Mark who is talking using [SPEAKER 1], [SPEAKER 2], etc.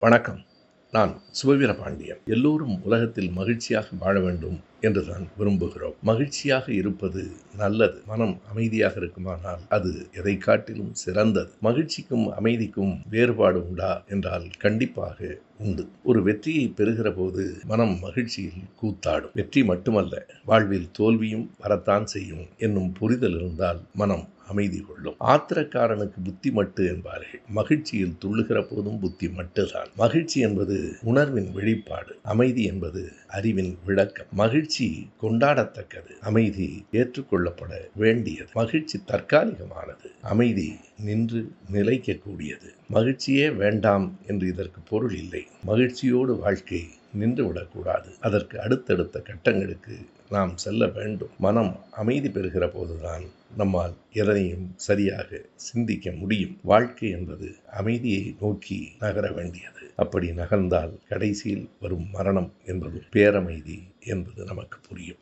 [SPEAKER 1] வணக்கம். நான் சுபவீர பாண்டியன். எல்லோரும் உலகத்தில் மகிழ்ச்சியாக வாழ வேண்டும். என்று தான் விரும்புகிறோம். மகிழ்ச்சியாக இருப்பது நல்லது. மனம் அமைதியாக இருக்குமானால் அது எதை காட்டிலும் சிறந்தது. மகிழ்ச்சிக்கும் அமைதிக்கும் வேறுபாடு உண்டா என்றால் கண்டிப்பாக உண்டு. ஒரு வெற்றியை பெறுகிற போது மனம் மகிழ்ச்சியில் கூத்தாடும். வெற்றி மட்டுமல்ல வாழ்வில் தோல்வியும் வரத்தான் செய்யும் என்னும் புரிதல் இருந்தால் மனம் அமைதி கொள்ளும். ஆத்திரக்காரனுக்கு புத்தி மட்டு என்பார்கள். மகிழ்ச்சியில் துள்ளுகிற போதும் புத்தி மட்டுதான். மகிழ்ச்சி என்பது உணர்வின் வெளிப்பாடு. அமைதி என்பது அறிவின் விளக்கம். மகிழ்ச்சி மகிழ்ச்சி கொண்டாடத்தக்கது. அமைதி ஏற்றுக்கொள்ளப்பட வேண்டியது. மகிழ்ச்சி தற்காலிகமானது. அமைதி நின்று நிலைக்கக்கூடியது. மகிழ்ச்சியே வேண்டாம் என்று இதற்கு பொருள் இல்லை. மகிழ்ச்சியோடு வாழ்க்கை நின்று விடக்கூடாது அதற்கு அடுத்தடுத்த கட்டங்களுக்கு நாம் செல்ல வேண்டும். மனம் அமைதி பெறுகிற போதுதான் நம்மால் எதனையும் சரியாக சிந்திக்க முடியும். வாழ்க்கை என்பது அமைதியை நோக்கி நகர வேண்டியது. அப்படி நகர்ந்தால் கடைசியில் வரும் மரணம் என்பது பேரமைதி என்பது நமக்கு புரியும்.